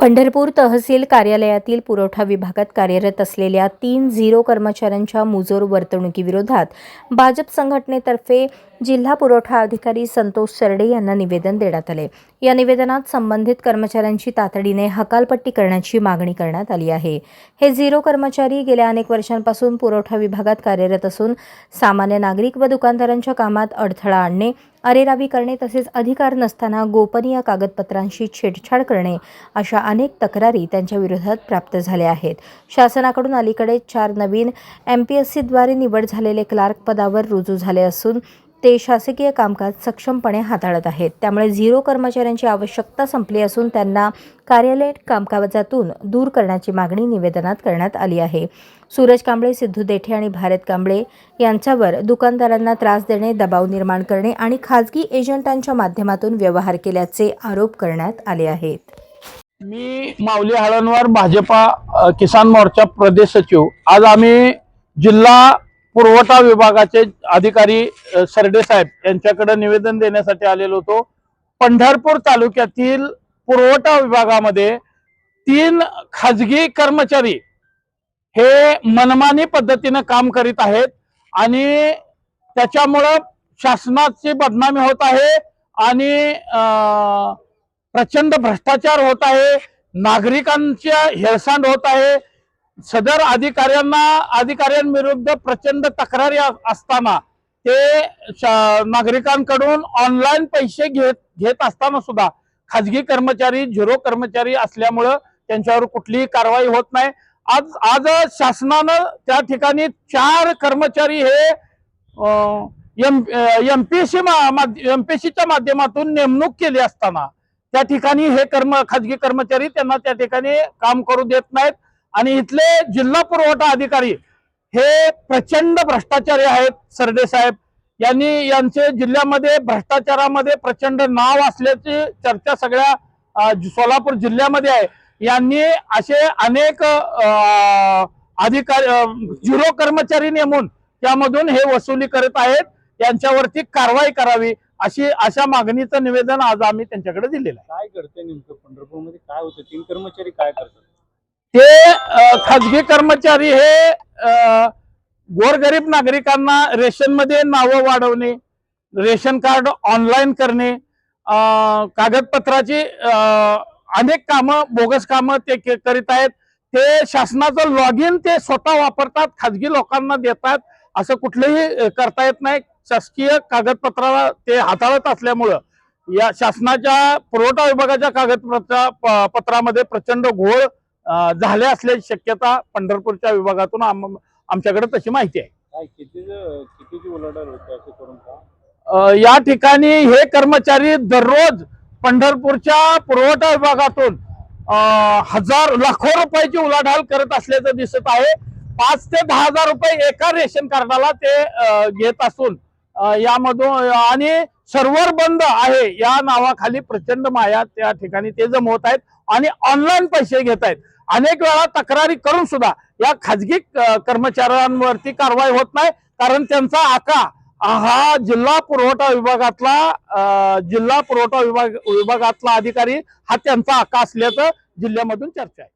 पंढरपूर तहसील कार्यालयातील पुरवठा विभागात कार्यरत असलेल्या तीन झिरो कर्मचाऱ्यांच्या मुजोर वर्तणुकीविरोधात भाजप संघटनेतर्फे जिल्हा पुरवठा अधिकारी संतोष सरडे यांना निवेदन देण्यात आले. या निवेदनात संबंधित कर्मचाऱ्यांची तातडीने हकालपट्टी करण्याची मागणी करण्यात आली आहे. हे झिरो कर्मचारी गेल्या अनेक वर्षांपासून पुरवठा विभागात कार्यरत असून सामान्य नागरिक व दुकानदारांच्या कामात अडथळा आणणे अरेरावी करणे तसेच अधिकार नसताना गोपनीय कागदपत्रांशी छेडछाड करणे अशा अनेक तक्रारी त्यांच्या विरोधात प्राप्त झाल्या आहेत. शासनाकडून अलीकडे चार नवीन एम पी एस सीद्वारे निवड झालेले क्लार्क पदावर रुजू झाले असून ते शासकीय कामकाज सक्षमपणे हाताळत आहेत. त्यामुळे झिरो कर्मचाऱ्यांची आवश्यकता संपली असून त्यांना कार्यालय कामकाजातून दूर करण्याची मागणी निवेदनात करण्यात आली आहे. सूरज कांबळे सिद्धू देठे आणि भारत कांबळे यांच्यावर दुकानदारांना त्रास देणे दबाव निर्माण करणे आणि खाजगी एजंटांच्या माध्यमातून व्यवहार केल्याचे आरोप करण्यात आले आहेत. मी माऊली हळणवार भाजपा किसान मोर्चा प्रदेश सचिव. आज आम्ही जिल्हा पुरवठा विभागाचे अधिकारी अ, सरडे साहेब यांच्याकडे निवेदन देण्यासाठी आलेलो होतो. पंढरपूर तालुक्यातील पुरवठा विभागामध्ये तीन खाजगी कर्मचारी हे मनमानी पद्धतीनं काम करीत आहेत आणि त्याच्यामुळं शासनाची बदनामी होत आहे आणि प्रचंड भ्रष्टाचार होत आहे. नागरिकांच्या हेळसांड होत आहे. सदर अधिकाऱ्यांना अधिकाऱ्यांविरुद्ध प्रचंड तक्रारी असताना ते नागरिकांकडून ऑनलाईन पैसे घेत घेत असताना सुद्धा खाजगी कर्मचारी झिरो कर्मचारी असल्यामुळं त्यांच्यावर कुठलीही कारवाई होत नाही. आज आज शासनानं त्या ठिकाणी चार कर्मचारी हे एम पी एस एमपीएससीच्या माध्यमातून नेमणूक केली असताना त्या ठिकाणी हे कर्म खाजगी कर्मचारी त्यांना त्या ठिकाणी काम करू देत नाहीत. आणि इथले जिल्हा पुरवठा अधिकारी हे प्रचंड भ्रष्टाचारी आहेत सरडे साहेब. यांनी यांचे जिल्ह्यामध्ये भ्रष्टाचारामध्ये प्रचंड नाव असल्याची चर्चा सगळ्या सोलापूर जिल्ह्यामध्ये आहे. यांनी असे अनेक अधिकारी झिरो कर्मचारी नेमून त्यामधून हे वसुली करत आहेत. यांच्यावरती कारवाई करावी अशी अशा मागणीचं निवेदन आज आम्ही त्यांच्याकडे दिलेलं आहे. काय करते नेमकं? पंढरपूरमध्ये काय होतं? तीन कर्मचारी काय करतात? ते खाजगी कर्मचारी हे गोरगरीब नागरिकांना रेशनमध्ये नावं वाढवणे रेशन कार्ड ऑनलाईन करणे कागदपत्राची अनेक कामं बोगस कामं ते के- करीत आहेत. ते शासनाचं लॉग इन ते स्वतः वापरतात खाजगी लोकांना देतात असं कुठलंही करता येत नाही. शासकीय कागदपत्राला ते हाताळत असल्यामुळं या शासनाच्या पुरवठा विभागाच्या कागदपत्रा प- पत्रामध्ये प्रचंड घोळ अ, झाले असल्याची शक्यता पंढरपूरच्या विभागातून आम- आमच्याकडे तशी माहिती आहे. या ठिकाणी हे कर्मचारी दररोज पंढरपूरच्या पुरवठा विभागातून हजार लाखो रुपयाची उलाढाल करत असल्याचं दिसत आहे. पाच ते दहा हजार रुपये एका रेशन कार्डाला ते घेत असून यामधून आणि सर्व्हर बंद आहे या नावाखाली प्रचंड माया त्या ठिकाणी ते जमवत आहेत आणि ऑनलाईन पैसे घेत आहेत. अनेक वेळा तक्रारी करून सुद्धा या खाजगी कर्मचाऱ्यांवरती कारवाई होत नाही. कारण त्यांचा आका हा जिल्हा पुरवठा विभागातला जिल्हा पुरवठा विभाग विभागातला अधिकारी हा त्यांचा आका असल्याचं जिल्ह्यामधून चर्चा आहे.